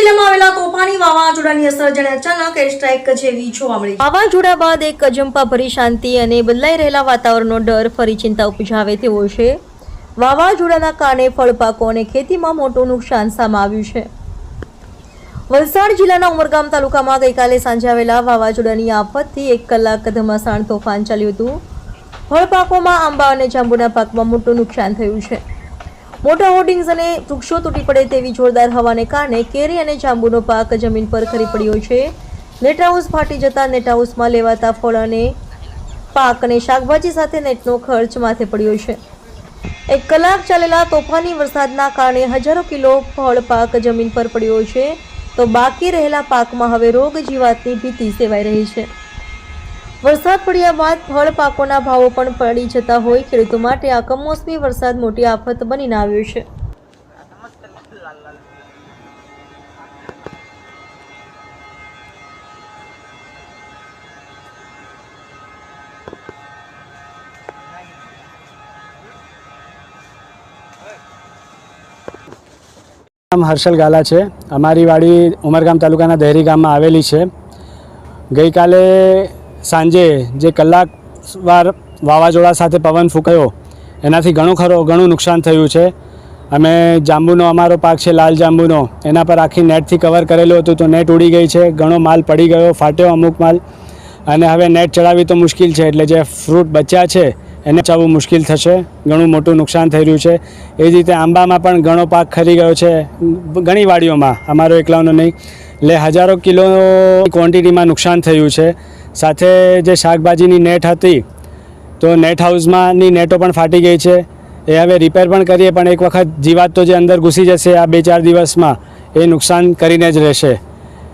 જિલ્લામાં આવેલા તોફાની વાવાઝોડાની અસર જાણે અચાનક એર જેવી જોવા મળી. વાવાઝોડા બાદ એક અજંપા ભરી શાંતિ અને બદલાઈ રહેલા વાતાવરણનો ડર ફરી ચિંતા ઉપજાવે તેવો છે. વાવાઝોડાના કારણે ફળપાકો અને ખેતીમાં મોટું નુકસાન સામે આવ્યું છે. વલસાડ જિલ્લાના ઉમરગામ તાલુકામાં ગઈકાલે સાંજે આવેલા વાવાઝોડાની આફતથી એક કલાક ધમાસાણ તોફાન ચાલ્યું હતું. ફળપાકોમાં આંબા અને જાંબુના પાકમાં મોટું નુકસાન થયું છે. મોટા હોર્ડિંગ્સ અને વૃક્ષો તૂટી પડે તેવી જોરદાર હવાને કારણે કેરી અને જાંબુનો પાક જમીન પર ખરી પડ્યો છે. નેટ હાઉસ ફાટી જતા નેટ હાઉસમાં લેવાતા ફળ અને પાક અને શાકભાજી સાથે નેટનો ખર્ચ માથે પડ્યો છે. એક કલાક ચાલેલા તોફાની વરસાદના કારણે હજારો કિલો ફળ પાક જમીન પર પડ્યો છે. તો બાકી રહેલા પાકમાં હવે રોગ જીવાતની ભીતિ સેવાઈ રહી છે. વરસાદ પડ્યા બાદ ફળ પાકોના ભાવો પણ પડી જતા હોય. ખેડૂતો માટે આ કમોસમી વરસાદ મોટી આફત બનીને આવ્યો છે. નામ હર્ષલ ગાલા છે. અમારી વાડી ઉમરગામ તાલુકાના દહેરી ગામમાં આવેલી છે. ગઈકાલે સાંજે જે કલાકવાર વાવાઝોડા સાથે પવન ફૂંકાયો, એનાથી ઘણું ખરો, ઘણું નુકસાન થયું છે. અમે જાંબુનો, અમારો પાક છે લાલ જાંબુનો, એના પર આખી નેટથી કવર કરેલું હતું તો નેટ ઉડી ગઈ છે, ઘણો માલ પડી ગયો, ફાટ્યો અમુક માલ. અને હવે નેટ ચડાવવી તો મુશ્કેલ છે, એટલે જે ફ્રૂટ બચ્યા છે, એને ચાવવું મુશ્કેલ થશે. ઘણું મોટું નુકસાન થઈ રહ્યું છે. એ જ રીતે આંબામાં પણ ઘણો પાક ખરી ગયો છે. ઘણી વાડીઓમાં, અમારો એકલાનો નહીં. એટલે હજારો કિલો ક્વોન્ટિટીમાં નુકસાન થયું છે. સાથે જે શાકભાજીની નેટ હતી, તો નેટ હાઉસમાંની નેટો પણ ફાટી ગઈ છે. એ હવે રિપેર પણ કરીએ, પણ એક વખત જીવાત તો જે અંદર ઘૂસી જશે આ બે ચાર દિવસમાં, એ નુકસાન કરીને જ રહેશે.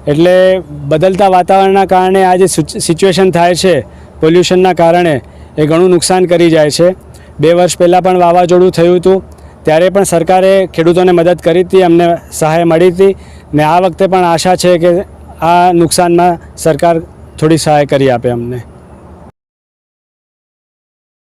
એટલે બદલતા વાતાવરણના કારણે આ જે સિચ્યુએશન થાય છે પોલ્યુશનના કારણે, એ ઘણું નુકસાન કરી જાય છે. બે વર્ષ પહેલાં પણ વાવાઝોડું થયું હતું, ત્યારે પણ સરકારે ખેડૂતોને મદદ કરી હતી, અમને સહાય મળી હતી. ને આ વખતે પણ આશા છે કે આ નુકસાનમાં સરકાર થોડી સહાય કરી આપે અમને.